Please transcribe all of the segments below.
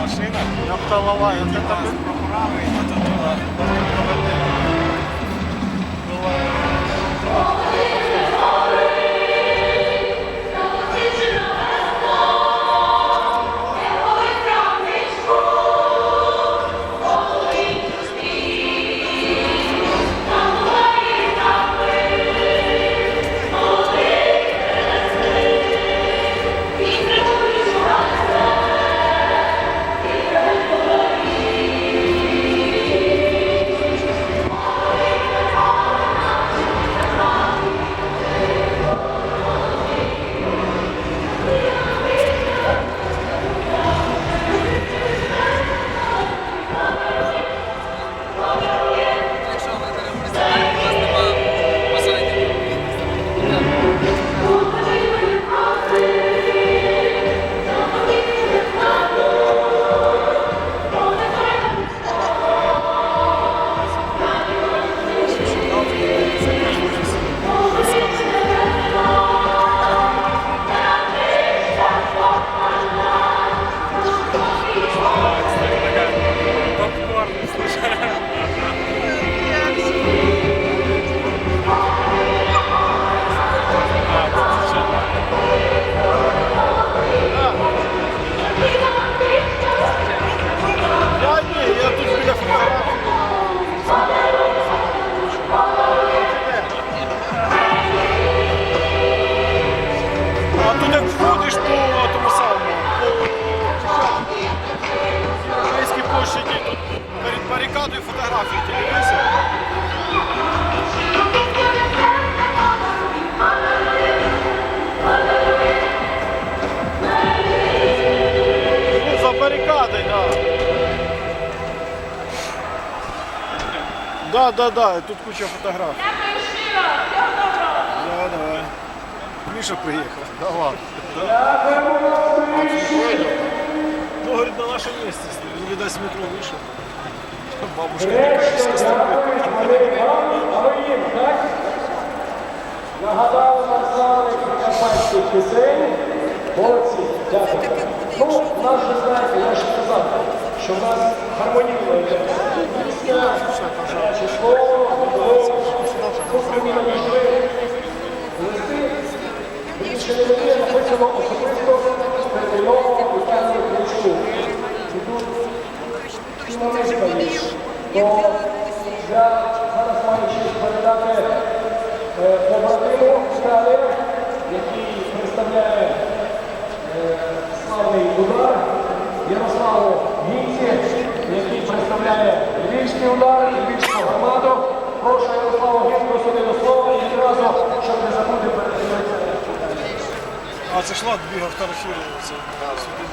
Машина. Я вставала, я це там. Да, да, да, тут куча фотографий. Да, давай. Миша приехал. Да ладно. Ну, говорит, на нашем месте. Видать, с метро вышел. Бабушка строит. Нагадали нам саме карпатських пісень. Молодці, дякую. Ну, в нас же, знаєте, я ж сказав, що в нас гармонійно йде число, кухні надійшли листи, більше не буде написано особисто терміново питання ключку. І тут я зараз маю честь Львівський удар, Львівську громаду. Прошу Ярославу Гінку сюди до слова і відразу, щоб не забути передати. А це шлак бігав фотографувався. Сюди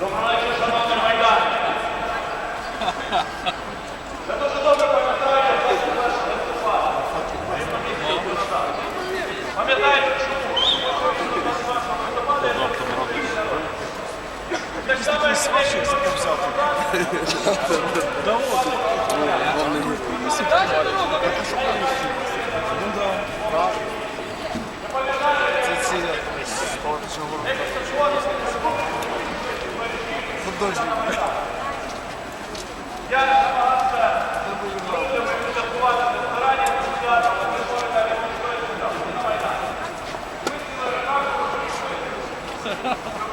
Миколаїв. Якийсь из ваших закопсатых. Да вот. Он не принесет. Ну да. Це ці Художник. Я Ha ha ha.